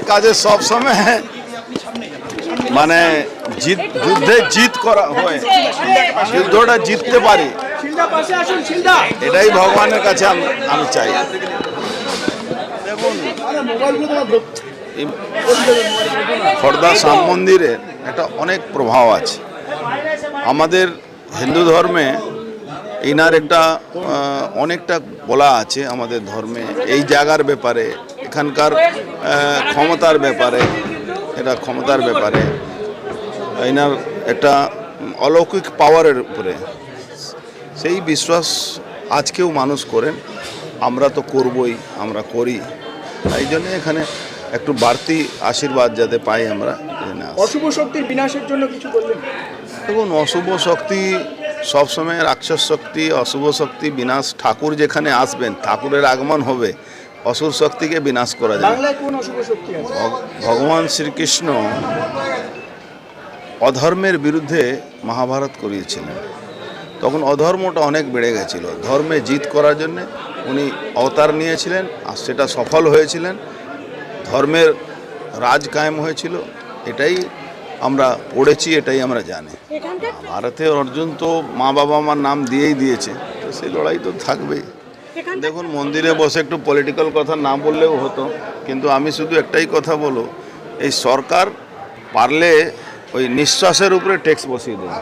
কাজে সব সময় মানে যুদ্ধে জিত করা হয়। যুদ্ধটা জিততে পারি। এটাই ভগবানের কাছে আম- চাই। খড়দা শ্যাম মন্দিরের একটা অনেক প্রভাব আছে। আমাদের হিন্দু ধর্মে এনার একটা অনেকটা বলা আছে আমাদের ধর্মে। এই জায়গার ব্যাপারে এখানকার ক্ষমতার ব্যাপারে এটা ক্ষমতার ব্যাপারে এনার একটা অলৌকিক পাওয়ারের উপরে। সেই বিশ্বাস আজকেও মানুষ করেন আমরা তো করবই আমরা করি। তাই জন্য এখানে একটু বাড়তি আশীর্বাদ যাতে পাই আমরা অশুভ শক্তির বিনাশের জন্য কিছু বললেন দেখুন অশুভ শক্তি সবসময় রাক্ষস শক্তি অশুভ শক্তি বিনাশ ঠাকুর যেখানে আসবেন ঠাকুরের আগমন হবে অসুর শক্তিকে বিনাশ করা যাবে বাংলায় কোন অশুভ শক্তি আছে? ভগ- ভগবান শ্রীকৃষ্ণ অধর্মের বিরুদ্ধে মহাভারত করিয়েছিলেন। তখন অধর্মটা অনেক বেড়ে গেছিল। ধর্মে জিত করার জন্য উনি অবতার নিয়েছিলেন আর সেটা সফল হয়েছিলেন। ধর্মের রাজ কায়েম হয়েছিল। এটাই আমরা পড়েছি এটাই আমরা জানি। ভারতে অর্জুন তো মা বাবা আমার নাম দিয়েই দিয়েছে। তো সেই লড়াই তো থাকবেই। দেখুন মন্দিরে বসে একটু পলিটিক্যাল কথা না বললেও হতো কিন্তু আমি শুধু একটাই কথা বলো এই সরকার পারলে ওই নিঃশ্বাসের উপরে ট্যাক্স বসিয়ে দেবে।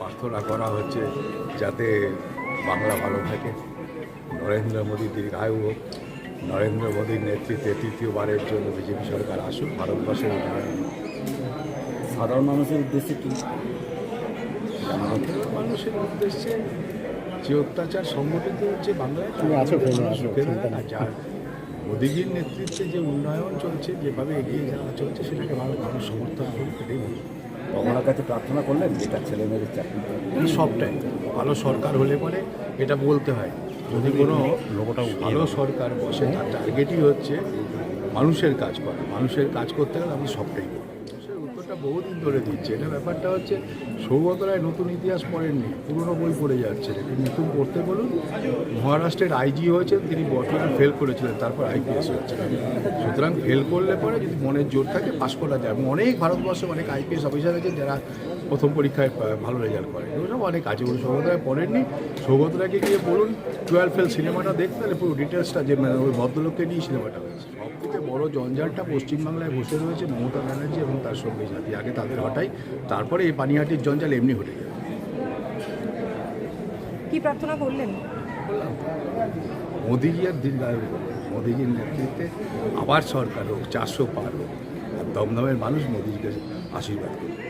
প্রার্থনা করা হচ্ছে যাতে বাংলা ভালো থাকে। নরেন্দ্র মোদী দীর্ঘায়ু হোক নরেন্দ্র মোদীর নেতৃত্বে তৃতীয়বারের জন্য বিজেপি সরকার আসুক ভারতবর্ষের উন্নয়ন সাধারণ মানুষের উদ্দেশ্যে কি? সাধারণ মানুষের উদ্দেশ্যে যে অত্যাচার সংগঠিত হচ্ছে বাংলায় যার মোদীজির নেতৃত্বে যে উন্নয়ন চলছে যেভাবে এগিয়ে যাওয়া চলছে সেটাকে ভালো মানুষ সমর্থন করুক এটাই ভগবানের কাছে প্রার্থনা করলেন এটা ছেলে মেয়েদের চাকরি। এটা সবটাই। ভালো সরকার হলে পরে এটা বলতে হয়। যদি কোনো লোকটা ভালো সরকার বসে তার টার্গেটই হচ্ছে মানুষের কাজ করা। মানুষের কাজ করতে গেলে আমি সবটাই করি বহুদিন ধরে দিচ্ছে। এটা ব্যাপারটা হচ্ছে, সৌগত রায় নতুন ইতিহাস পড়েননি, পুরনো বই পড়ে যাচ্ছে। তিনি নতুন পড়তে বলুন, মহারাষ্ট্রের আইজি হয়েছেন, তিনি বর্তমানে ফেল করেছিলেন, তারপর আইপিএস হয়েছে। সুতরাং ফেল করলে পরে যদি মনের জোর থাকে পাশ করা যায়। এবং অনেক ভারতবর্ষে অনেক আইপিএস অফিসার আছে যারা প্রথম পরীক্ষায় ভালো রেজাল্ট করে। এগুলো সব অনেক আছে ওগুলো সৌগত রায় পড়েননি। সৌগত রায়কে গিয়ে বলুন টুয়েলভ ফেল সিনেমাটা দেখতে, তাহলে পুরো ডিটেলসটা যে মানে ওই ভদ্রলোককে নিয়ে সিনেমাটা হয়েছে। থেকে বড় জঞ্জালটা পশ্চিমবাংলায় বসে রয়েছে মমতা ব্যানার্জি এবং তার সঙ্গে জাতি। আগে তাদের হটাই তারপরে এই পানিহাটির জঞ্জাল এমনি হটে যাবে কি প্রার্থনা করলেন? মোদিজি আর দীর্ঘায়ু হোক। মোদিজির নেতৃত্বে আবার সরকার হোক চারশো পার হোক আর দমদমের মানুষ মোদিজিকে আশীর্বাদ করবে